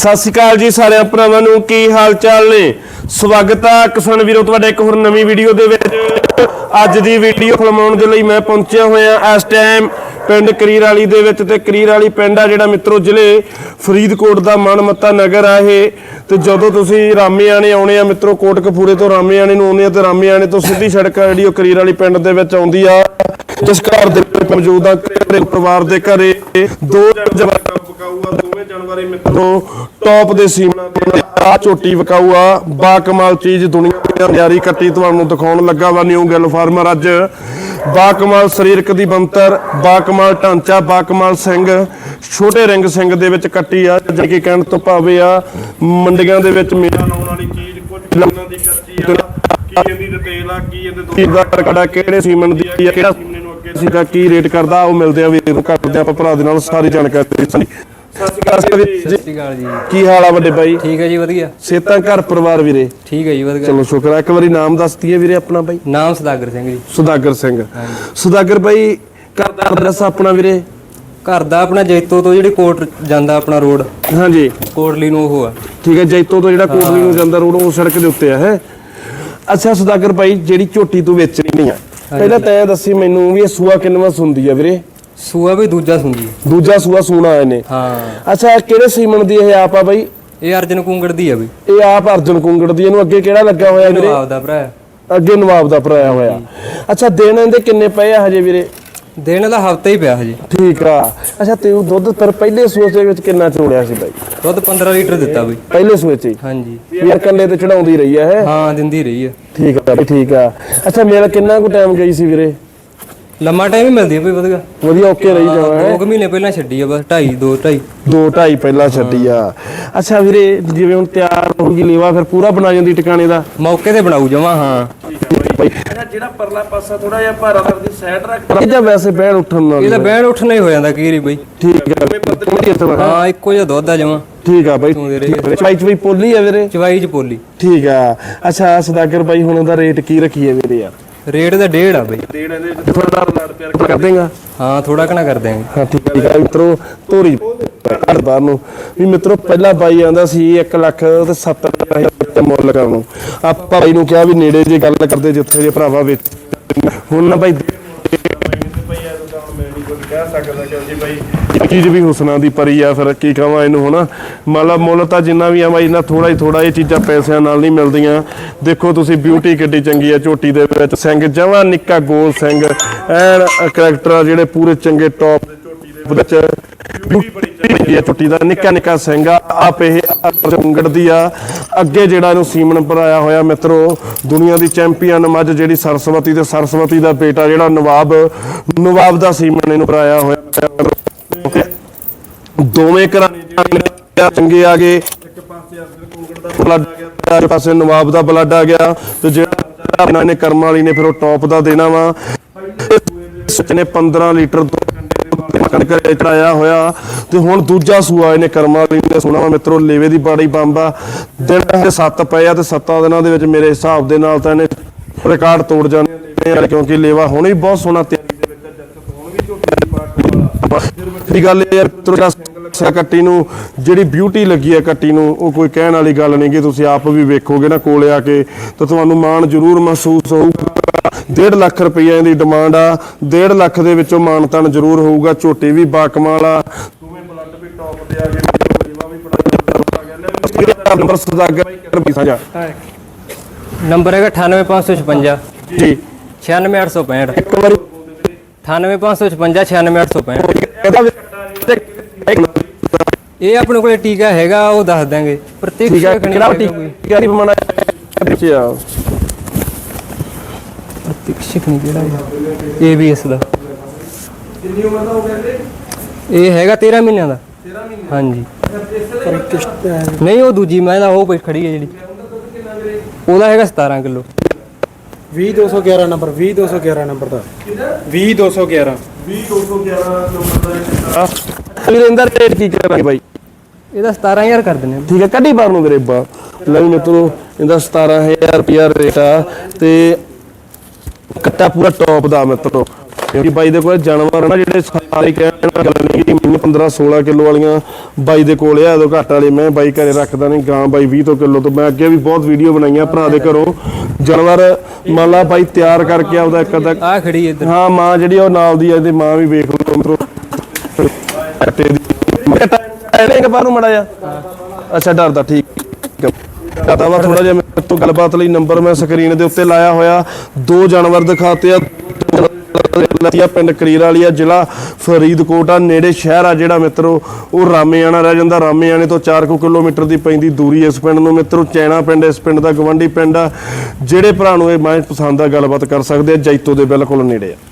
ਸਤਿ ਸ਼੍ਰੀ ਅਕਾਲ ਜੀ ਸਾਰਿਆਂ ਭਰਾਵਾਂ ਨੂੰ, ਕੀ ਹਾਲ ਚਾਲ ਨੇ? ਸਵਾਗਤ ਆ ਕਿਸਾਨ ਵੀਰੋ, ਤੁਹਾਡੇ ਇੱਕ ਹੋਰ ਨਵੀਂ ਵੀਡੀਓ ਦੇ ਵਿੱਚ। ਅੱਜ ਦੀ ਵੀਡੀਓ ਫਿਲਮਾਉਣ ਦੇ ਲਈ ਮੈਂ ਪਹੁੰਚਿਆ ਹੋਇਆ ਇਸ ਟਾਈਮ ਪਿੰਡ ਕਰੀਰ ਵਾਲੀ ਦੇ ਵਿੱਚ ਤੇ ਕਰੀਰ ਵਾਲੀ ਪਿੰਡ ਆ ਜਿਹੜਾ ਮਿੱਤਰੋ, ਜ਼ਿਲ੍ਹੇ ਫਰੀਦਕੋਟ ਦਾ ਮਨਮੱਤਾ ਨਗਰ ਆ ਇਹ। ਤੇ ਜਦੋਂ ਤੁਸੀਂ ਰਾਮੇਆਣੇ ਆਉਣੇ ਆ ਮਿੱਤਰੋ, ਕੋਟਕਪੂਰੇ ਤੋਂ ਰਾਮੇਆਣੇ ਨੂੰ ਆਉਣੇ ਆ ਤੇ ਰਾਮੇਆਣੇ ਤੋਂ ਸਿੱਧੀ ਸੜਕ ਆ ਜਿਹੜੀ ਉਹ ਕਰੀਰ ਵਾਲੀ ਪਿੰਡ ਦੇ ਵਿੱਚ ਆਉਂਦੀ ਆ। ਜਿਸ ਘਰ ਦੇ ਵਿੱਚ ਮੌਜੂਦ ਆ, ਘਰੇ, ਪਰਿਵਾਰ ਦੇ ਘਰੇ, ਦੋ ਜਵਾਕਾਂ ਵਕਾਊ ਦੋਵੇਂ ਜਾਨਵਰ ਮਿੱਤਰੋ ਟੌਪ ਦੇ ਸੀਮਾ ਆ ਝੋਟੀ ਵਕਾਊ ਬਾ ਕਮਾਲ ਚੀਜ਼ ਦੁਨੀਆ ਦੀ ਜਾਰੀ ਕੱਟੀ ਤੁਹਾਨੂੰ ਦਿਖਾਉਣ ਲੱਗਾ ਵਾ ਨਿਊ ਗਿੱਲ ਫਾਰਮਰ ਅੱਜ। ਬਾ ਕਮਾਲ ਸਰੀਰਕ ਦੀ ਬੰਤਰ ਬਾ ਕਮਾਲ ਢਾਂਚਾ ਬਾ ਕਮਾਲ ਸਿੰਘ, ਛੋਟੇ ਰਿੰਗ ਸਿੰਘ ਦੇ ਵਿੱਚ ਕੱਟੀ ਆ ਜਿਵੇਂ ਕਿ ਕਹਿਣ ਤੋਂ ਭਾਵੇਂ ਆ, ਮੰਡੀਆਂ ਦੇ ਵਿੱਚ ਮੇਲਾ ਲਾਉਣ ਵਾਲੀ ਚੀਜ਼ ਕੁਝ ਲੰਨਾਂ ਦੀ ਕੱਚੀ ਆ, ਕੀ ਇਹਦੀ ਡਿਟੇਲ ਆ, ਕੀ ਇਹਦੇ ਦੋ ਦਾ ਕਿਹੜੇ ਸੀਮਨ ਦੀ ਆ, ਕਿਹੜਾ ਅੱਗੇ ਸੀਗਾ ਕੀ ਰੇਟ ਕਰਦਾ ਉਹ ਮਿਲਦੇ ਆ ਵੀਰ ਕਰਦੇ ਆ ਆਪਾਂ ਭਰਾ ਦੇ ਨਾਲ ਸਾਰੀ ਜਾਣਕਾਰੀ ਜੀ। ਕੀ ਹਾਲ ਆ ਵੱਡੇ ਬਾਈ ਠੀਕ ਹੈ ਜੀ ਵਧੀਆ। ਸੇਤਾਂ ਘਰ ਪਰਿਵਾਰ ਵੀਰੇ? ਠੀਕ ਹੈ ਜੀ ਵਧੀਆ। ਚਲੋ ਸ਼ੁਕਰ ਆ ਇੱਕ ਵਾਰੀ ਨਾਮ ਦੱਸ ਦਈਏ ਵੀਰੇ ਆਪਣਾ ਬਾਈ ਨਾਮ ਸਦਾਗਰ ਸਿੰਘ ਜੀ। ਸੁਦਾਗਰ ਸਿੰਘ। ਸੁਦਾਗਰ ਬਾਈ ਘਰ ਦਾ ਐਡਰੈਸ ਆਪਣਾ ਵੀਰੇ? ਘਰ ਦਾ ਆਪਣਾ ਜੈਤੋ ਤੋਂ ਜਿਹੜੀ ਕੋਟ ਜਾਂਦਾ ਆਪਣਾ ਰੋਡ। ਹਾਂਜੀ। ਕੋਟਲੀ ਨੂੰ ਉਹ ਆ। ਠੀਕ ਹੈ ਜੈਤੋ ਤੋਂ ਜਿਹੜਾ ਕੋਟਲੀ ਨੂੰ ਜਾਂਦਾ ਰੋਡ ਉਹ ਸੜਕ ਦੇ ਉੱਤੇ ਆ ਹੈ? ਅੱਛਾ ਸੁਦਾਗਰ ਬਾਈ ਜਿਹੜੀ ਝੋਟੀ ਤੂੰ ਵੇਚਣੀ ਨਹੀਂ ਆ ਪਹਿਲਾਂ ਤੈਂ ਦੱਸੀ ਮੈਨੂੰ ਵੀ ਇਹ ਸੂਆ ਕਿੰਨਵਾਂ ਸੁੰਦੀ ਆ ਵੀਰੇ? ਸੂਆ ਵੀ ਦੂਜਾ ਸੁੰਦੀ ਦੂਜਾ ਸੂਆ ਸੂਣਾ ਇਹਨੇ ਹਾਂ। ਅੱਛਾ ਕਿਹੜੇ ਸੀਮਨ ਦੀ ਇਹ ਆਪ ਆ ਬਾਈ? ਇਹ ਅਰਜਨ ਕੁੰਗੜ ਦੀ ਆ ਬਈ। ਇਹ ਆਪ ਅਰਜਨ ਕੁੰਗੜ ਦੀ ਇਹਨੂੰ ਅੱਗੇ ਕਿਹੜਾ ਲੱਗਾ ਹੋਇਆ ਵੀਰੇ ਨਵਾਬ ਦਾ ਭਰਾ। ਅੱਗੇ ਨਵਾਬ ਦਾ ਭਰਾਇਆ ਹੋਇਆ। ਅੱਛਾ ਦਿਨ ਇਹਦੇ ਕਿੰਨੇ ਪਏ ਆ ਹਜੇ ਵੀਰੇ? ਦੇਣ ਦਾ ਹਫਤਾ ਹੀ ਪਿਆ ਹਜੇ। ਠੀਕ ਆ। ਅੱਛਾ ਤੇ ਉਹ ਦੁੱਧ ਪਰ ਪਹਿਲੇ ਸੂਏ ਦੇ ਵਿੱਚ ਕਿੰਨਾ ਚੋੜਿਆ ਸੀ ਬਾਈ? ਦੁੱਧ 15 ਲੀਟਰ ਦਿੱਤਾ ਬਈ। ਪਹਿਲੇ ਸੂਏ ਚ ਹੀ? ਹਾਂਜੀ। ਵੀਰ ਕੱਲੇ ਤੇ ਚੜਾਉਂਦੀ ਰਹੀ ਆ ਹੈ? ਹਾਂ ਦਿੰਦੀ ਰਹੀ ਹੈ ਠੀਕ ਆ ਬਈ ਠੀਕ ਆ। ਅੱਛਾ ਮੇਰਾ ਕਿੰਨਾ ਕੁ ਟਾਈਮ ਗਈ ਸੀ ਵੀਰੇ? ਲੰਮਾ ਟਾਈਮ ਹੀ ਮਿਲਦੀ ਹੈ ਬਈ ਵਧੀਆ। ਵਧੀਆ ਓਕੇ ਰਹੀ ਜਾਵਾ ਹੈ? ਦੋ ਕੁ ਮਹੀਨੇ ਪਹਿਲਾਂ ਛੱਡੀ ਆ ਬਸ 2.5 2 2.5 ਦੋ ਢਾਈ ਪਹਿਲਾਂ ਛੱਡੀ ਆ। ਅੱਛਾ ਵੀਰੇ ਜਿਵੇਂ ਹੁਣ ਤਿਆਰ ਹੋਊਗੀ ਲੇਵਾ ਫਿਰ ਪੂਰਾ ਬਣਾ ਜਾਂਦੀ ਟਿਕਾਣੇ ਦਾ? ਮੌਕੇ ਤੇ ਬਣਾਉ ਜਮਾ ਹਾਂ। ਅੱਛਾ ਜਿਹੜਾ ਪਰਲਾ ਪਾਸਾ ਥੋੜਾ ਜਿਹਾ ਭਾਰਾ ਕਰਦੀ ਸਾਈਡ ਰੱਖ ਜਾਂ ਵੈਸੇ ਬਹਿਣ ਉੱਠਣ ਨਾਲ ਇਹਦਾ ਬੈਣ ਉੱਠਣਾ ਹੀ ਹੋ ਜਾਂਦਾ ਵਾਰੀ ਬਈ। ਠੀਕ ਆ। ਹਾਂ ਇੱਕੋ ਜਿਹਾ ਦੁੱਧ ਆ ਜਮਾ। ਠੀਕ ਆ ਬਾਈ। ਚਵਾਈ ਚਵਾਈ ਪੋਲੀ ਆ ਵੀਰੇ? ਚਵਾਈ ਚ ਪੋਲੀ। ਠੀਕ ਆ। ਅੱਛਾ ਸਦਾਗਰ ਬਾਈ ਹੁਣ ਉਹਦਾ ਰੇਟ ਕੀ ਰੱਖੀਏ ਵੀਰੇ ਯਾਰ? ਰੇਟ ਦਾ ਡੇਢ ਆ ਬਈ। ਡੇਢ ਇਹਦੇ ਥੋੜਾ ਲੜ ਪਿਆਰ ਕਰ ਦੇਗਾ? ਹਾਂ ਥੋੜਾ ਘਣਾ ਕਰ ਦਿਆਂਗੇ। ਹਾਂ ਠੀਕ ਆ, ਠੀਕ ਆ ਮਿੱਤਰੋ ਤੋਰੀ ਅਰਦਾਰ ਨੂੰ। ਵੀ ਮਿੱਤਰੋ, ਪਹਿਲਾਂ ਬਾਈ ਆਂਦਾ ਸੀ 1 ਲੱਖ ਤੇ 70000 ਦਾ ਮੁੱਲ ਕਰਨ ਨੂੰ। ਆਪਾਂ ਬਾਈ ਨੂੰ ਕਿਹਾ ਵੀ ਨੇੜੇ ਜੇ ਗੱਲ ਕਰਦੇ ਜਿੱਥੇ ਜੇ ਭਰਾਵਾ ਵਿੱਚ। ਹੁਣ ਨਾ ਬਾਈ ਚੀਜ਼ ਵੀ ਹੁਸਨਾ ਦੀ ਪਰੀ ਆ, ਫਿਰ ਕੀ ਕਹਾਂ ਇਹਨੂੰ ਹਨਾ ਮਤਲਬ ਮੁੱਲ ਤਾਂ ਜਿੰਨਾ ਵੀ ਆ ਬਾਈ ਨਾ ਥੋੜਾ ਹੀ ਥੋੜਾ ਇਹ ਚੀਜ਼ਾਂ ਪੈਸਿਆਂ ਨਾਲ ਨਹੀਂ ਮਿਲਦੀਆਂ। ਦੇਖੋ ਤੁਸੀਂ ਬਿਊਟੀ ਕਿੱਡੀ ਚੰਗੀ ਆ, ਝੋਟੀ ਦੇ ਵਿੱਚ ਸਿੰਘ, ਜਵਾਂ ਨਿੱਕਾ ਗੋਲ ਸਿੰਘ। ਐਨ ਕਰੈਕਟਰ ਜਿਹੜੇ ਪੂਰੇ ਚੰਗੇ ਟੌਪ ਦੇ ਝੋਟੀ ਦੇ ਵਿੱਚ। ਬਿਊਟੀ ਬੜੀ ਦਾ ਨਿੱਕਾ ਨਿੱਕਾ ਸਿੰਘ ਆਪ ਇਹ ਚੰਗੜ ਦੀ ਆ। ਅੱਗੇ ਜਿਹੜਾ ਇਹਨੂੰ ਸੀਮਨ ਭਰਾਇਆ ਹੋਇਆ ਮਿੱਤਰੋ, ਦੁਨੀਆ ਦੀ ਚੈਂਪੀਅਨ ਮੱਝ ਜਿਹੜੀ ਸਰਸਵਤੀ ਤੇ ਸਰਸਵਤੀ ਦਾ ਬੇਟਾ ਜਿਹੜਾ ਨਵਾਬ ਨਵਾਬ ਦਾ ਸੀਮਨ ਇਹਨੂੰ ਭਰਾਇਆ ਹੋਇਆ। ਦੋਵੇਂ ਘਰਾਂ ਚੰਗੇ ਆ ਗਏ। ਇੱਕ ਪਾਸੇ ਅਰਜਨ ਕੁੰਗੜ ਦਾ ਬਲੱਡ ਆ ਗਿਆ ਇੱਕ ਪਾਸੇ ਨਵਾਬ ਦਾ ਬਲੱਡ ਆ ਗਿਆ ਤੇ ਜਿਹੜਾ ਇਹਨਾਂ ਨੇ ਕਰਮ ਵਾਲੀ ਨੇ ਫਿਰ ਉਹ ਟੌਪ ਦਾ ਦੇਣਾ ਵਾ। ਸੱਚ ਨੇ 15 ਲੀਟਰ ਕਣਕ ਚੜਾਇਆ ਹੋਇਆ ਤੇ ਹੁਣ ਦੂਜਾ ਸੂਆ ਇਹਨੇ ਕਰਮਾ ਵਾਲੀ ਨੇ ਸੁਣਾ ਵਾ। ਮਿੱਤਰੋ, ਲੇਵੇ ਦੀ ਬਾੜੀ ਬੰਬ। ਆ ਦਿਨ ਦੇ 7 ਪਏ ਆ ਤੇ 7 ਦਿਨਾਂ ਦੇ ਵਿੱਚ ਮੇਰੇ ਹਿਸਾਬ ਦੇ ਨਾਲ ਤਾਂ ਇਹਨੇ ਰਿਕਾਰਡ ਤੋੜ ਜਾਣੇ ਕਿਉਂਕਿ ਲੇਵਾ ਹੁਣ ਵੀ ਬਹੁਤ ਸੋਹਣਾ ਤਿਆਰੀ ਦੇ ਵਿੱਚ ਜੱਟ ਹੁਣ ਵੀ ਝੋਟੀ ਦੀ ਦੀ ਗੱਲ ਇਹ ਯਾਰ ਤੁਰਾ ਸਿਆ ਕੱਟੀ ਨੂੰ ਜਿਹੜੀ ਬਿਊਟੀ ਲੱਗੀ ਹੈ ਕੱਟੀ ਨੂੰ ਉਹ ਕੋਈ ਕਹਿਣ ਵਾਲੀ ਗੱਲ ਨਹੀਂ ਕਿ ਤੁਸੀਂ ਆਪ ਵੀ ਵੇਖੋਗੇ ਨਾ ਕੋਲੇ ਆ ਕੇ ਤਾਂ ਤੁਹਾਨੂੰ ਮਾਣ ਜ਼ਰੂਰ ਮਹਿਸੂਸ ਹੋਊਗਾ। 1.5 ਲੱਖ ਰੁਪਈਆ ਇਹਦੀ ਡਿਮਾਂਡ ਆ 1.5 ਲੱਖ ਦੇ ਵਿੱਚੋਂ ਮਾਨਤਨ ਜ਼ਰੂਰ ਹੋਊਗਾ ਝੋਟੀ ਵੀ ਬਾਕਮਾਲ ਆ। ਦੋਵੇਂ ਬਲੱਡ ਵੀ ਟੌਪ ਤੇ ਆ ਗਏ ਜੀਵਾ ਵੀ ਬੜਾ ਨੰਬਰ ਸਦਾਗਰ ਰੁਪਈ ਸਾਂਝਾ ਨੰਬਰ ਹੈਗਾ 98556 ਜੀ। 96865 ਇੱਕ ਵਾਰੀ। 98556 96865 ਇਹਦਾ ਵੀ ਇਹ ਆਪਣੇ ਕੋਲੇ ਟੀਕਾ ਹੈਗਾ ਉਹ ਦੱਸ ਦਾਂਗੇ ਪ੍ਰਤੀਕ ਕਿਹੜਾ ਹੈਗਾ ਕੋਈ। ਟੀਕਾ ਨਹੀਂ ਬਣਾ ਅੱਛਾ ਪ੍ਰਤੀਕ ਸ਼ੇਖਣੀ ਕਿਹੜਾ ਹੈ ਏਬੀਐਸ ਦਾ ਕਿੰਨੀ ਉਮਰ ਦਾ। ਹੋ ਗਿਆ ਇਹ ਹੈਗਾ 13 ਮਹੀਨਿਆਂ ਦਾ। 13 ਮਹੀਨੇ ਹਾਂਜੀ। ਨਹੀਂ ਉਹ ਦੂਜੀ ਮੈਂ ਦਾ ਉਹ ਪਈ ਖੜੀ ਹੈ ਜਿਹੜੀ। ਉਹਦਾ ਹੈਗਾ 17 ਕਿਲੋ। 20211 ਨੰਬਰ 20211 ਨੰਬਰ ਦਾ। 20211 20211 ਨੰਬਰ ਦਾ ਵੀਰੇ ਇਹਦਾ ਰੇਟ ਕੀ ਕਰਾਂਗੇ ਬਾਈ? ਇਹਦਾ 17000 ਕਰ ਦਿੰਦੇ ਠੀਕ ਹੈ ਕੱਢੀ ਬਾਰ ਨੂੰ ਵੀਰੇ ਬਾ। ਲੈ ਮਿੱਤਰੋ ਇਹਦਾ 17000 ਰੁਪਿਆ ਰੇਟ ਆ ਤੇ ਕੱਟਾ ਪੂਰਾ ਟੌਪ ਦਾ ਮਿੱਤਰੋ। ਕਿਉਂਕਿ ਬਾਈ ਦੇ ਕੋਲ ਜਾਨਵਰ ਨਾ ਜਿਹੜੇ ਸਾਰੇ ਕਹਿਣ ਗੱਲ ਨਹੀਂ ਕਿ ਮੈਨੂੰ 15 16 ਕਿਲੋ ਵਾਲੀਆਂ ਬਾਈ ਦੇ ਕੋਲ ਆ ਉਦੋਂ ਘੱਟ ਵਾਲੇ ਮੈਂ ਬਾਈ ਘਰੇ ਰੱਖਦਾ ਨਹੀਂ ਗਾਂ ਬਾਈ 20 ਤੋਂ ਕਿਲੋ ਤੋਂ। ਮੈਂ ਅੱਗੇ ਵੀ ਬਹੁਤ ਵੀਡੀਓ ਬਣਾਈਆਂ ਭਰਾ ਦੇ ਘਰੋਂ। ਜਾਨਵਰ ਮੰਨ ਲਾ ਬਾਈ ਤਿਆਰ ਕਰਕੇ ਆਪਦਾ ਇੱਕ ਅੱਧਾ ਆ ਖੜੀ ਇੱਧਰ। ਹਾਂ ਮਾਂ ਜਿਹੜੀ ਉਹ ਨਾਲ ਦੀ ਆ ਇਹਦੀ ਮਾਂ ਵੀ ਵੇਖ ਲਓ ਮਿੱਤਰੋ। ਕੱਟੇ ਦੀ ਕਿ ਬਾਹਰੋਂ ਮੜਾ ਜਾ ਅੱਛਾ ਡਰਦਾ ਠੀਕ। ਕਹਤਾ ਵਾ ਥੋੜਾ ਜਿਹਾ ਮੇਰੇ ਤੋਂ ਗੱਲਬਾਤ ਲਈ ਨੰਬਰ ਮੈਂ ਸਕਰੀਨ ਦੇ ਉੱਤੇ ਲਾਇਆ ਹੋਇਆ। ਦੋ ਜਾਨਵਰ ਦਿਖਾਤੇ ਆ ਲਤੀਆ ਪਿੰਡ ਕਰੀਰ ਵਾਲੀਆ ਜ਼ਿਲ੍ਹਾ ਫਰੀਦਕੋਟ ਆ। ਨੇੜੇ ਸ਼ਹਿਰ ਆ ਜਿਹੜਾ ਮਿੱਤਰੋ, ਉਹ ਰਾਮੇਆਣਾ ਰਹਿ ਜਾਂਦਾ। ਰਾਮੇਆਣੇ ਤੋਂ 4 ਕਿਲੋਮੀਟਰ ਦੀ ਪੈਂਦੀ ਦੂਰੀ ਇਸ ਪਿੰਡ ਨੂੰ। ਮਿੱਤਰੋ, ਚੈਣਾ ਪਿੰਡ, ਇਸ ਪਿੰਡ ਦਾ ਗਵੰਡੀ ਪਿੰਡ ਆ। ਜਿਹੜੇ ਭਰਾ ਨੂੰ ਇਹ ਮੈਂ ਪਸੰਦ ਆ, ਗੱਲਬਾਤ ਕਰ ਸਕਦੇ ਆ। ਜੈਤੋ ਦੇ ਬਿਲਕੁਲ ਨੇੜੇ ਆ।